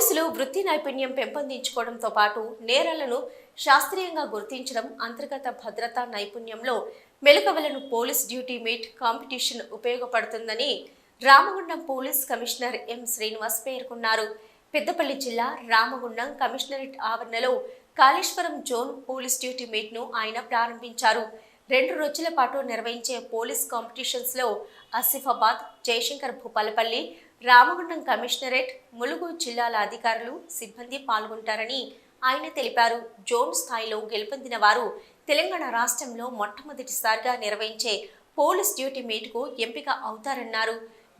పోలీసులు వృత్తి నైపుణ్యం పెంపొందించుకోవడంతో పాటు నేరాలను శాస్త్రీయంగా గుర్తించడం అంతర్గత భద్రతా నైపుణ్యంలో మెలకువలను పోలీస్ డ్యూటీ మీట్ కాంపిటీషన్ ఉపయోగపడుతుందని Ramagundam police commissioner M Srinivas పేర్కొన్నారు. పెద్దపల్లి జిల్లా రామగుండం కమిషనరేట్ ఆవరణలో కాళేశ్వరం జోన్ పోలీస్ డ్యూటీ మీట్ను ఆయన ప్రారంభించారు. రెండు రోజుల పాటు నిర్వహించే పోలీస్ కాంపిటీషన్స్లో ఆసిఫాబాద్ జయశంకర్ భూపాలపల్లి రామగుండం కమిషనరేట్ ములుగు జిల్లాల అధికారులు సిబ్బంది పాల్గొంటారని ఆయన తెలిపారు. జోన్ స్థాయిలో గెలుపొందిన వారు తెలంగాణ రాష్ట్రంలో మొట్టమొదటిసారిగా నిర్వహించే పోలీస్ డ్యూటీ మీట్కు ఎంపిక అవుతారన్నారు.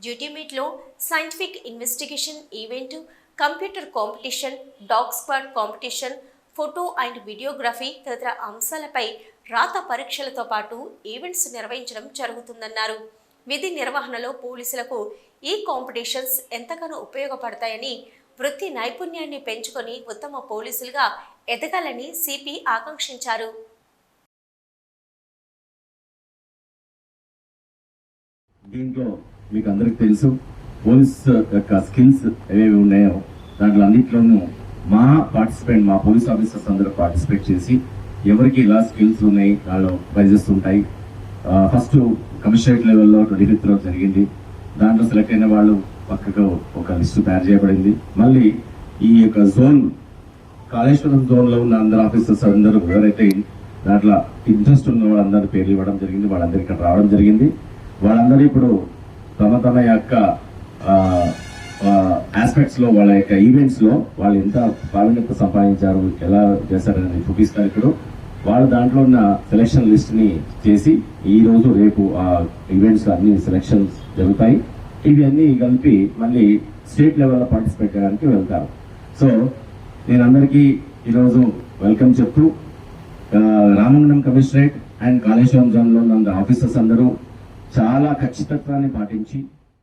డ్యూటీ మీట్లో scientific investigation event computer competition dog squad competition photo and videography తదితర అంశాలపై రాత పరీక్షలతో పాటు ఈవెంట్స్ నిర్వహించడం జరుగుతుందన్నారు. విధి నిర్వహణలో పోలీసులకు ఈ కాంపిటీషన్స్ ఎంతగానో ఉపయోగపడతాయని వృత్తి నైపుణ్యాన్ని పెంచుకొని ఉత్తమ పోలీసులుగా ఎదగాలని సిపి ఆకాంక్షించారు. దీంట్లో మీకు అందరికి తెలుసు పోలీస్ యొక్క స్కిల్స్ ఏవేవి ఉన్నాయో దాంట్లో అన్నింటిలోనూ మా పార్టిసిపేట్ మా పోలీస్ ఆఫీసర్స్ అందరూ పార్టిసిపేట్ చేసి ఎవరికి ఇలా స్కిల్స్ ఉన్నాయి దానిలో ప్రైజెస్ ఉంటాయి. ఫస్ట్ కమిషనరేట్ లెవెల్లో ట్వంటీ ఫిఫ్త్ జరిగింది. దాంట్లో సెలెక్ట్ అయిన వాళ్ళు పక్కకు ఒక లిస్టు తయారు చేయబడింది. మళ్ళీ ఈ యొక్క జోన్ కాళేశ్వరం జోన్లో ఉన్న అందరు ఆఫీసర్స్ అందరూ ఎవరైతే దాంట్లో ఇంట్రెస్ట్ ఉన్న వాళ్ళందరి పేర్లు ఇవ్వడం జరిగింది. వాళ్ళందరూ ఇక్కడ రావడం జరిగింది. వాళ్ళందరూ ఇప్పుడు తమ తమ యొక్క ఆస్పెక్ట్స్లో వాళ్ళ యొక్క ఈవెంట్స్లో వాళ్ళు ఎంత ప్రావీణ్యత సంపాదించారు ఎలా చేశారని చూపిస్తారు ఇప్పుడు. వాళ్ళు దాంట్లో ఉన్న సెలక్షన్ లిస్ట్ని చేసి ఈ రోజు రేపు ఆ ఈవెంట్స్ అన్ని సెలక్షన్స్ జరుగుతాయి. ఇవి అన్నీ కలిపి మళ్ళీ స్టేట్ లెవెల్లో పార్టిసిపేట్ చేయడానికి వెళ్తారు. సో నేను అందరికీ ఈరోజు వెల్కమ్ చెప్తూ ఆ, రామగుండం కమిషనరేట్ అండ్ కాళేశ్వరం జోన్లో ఉన్న ఆఫీసర్స్ అందరూ చాలా ఖచ్చితత్వాన్ని పాటించి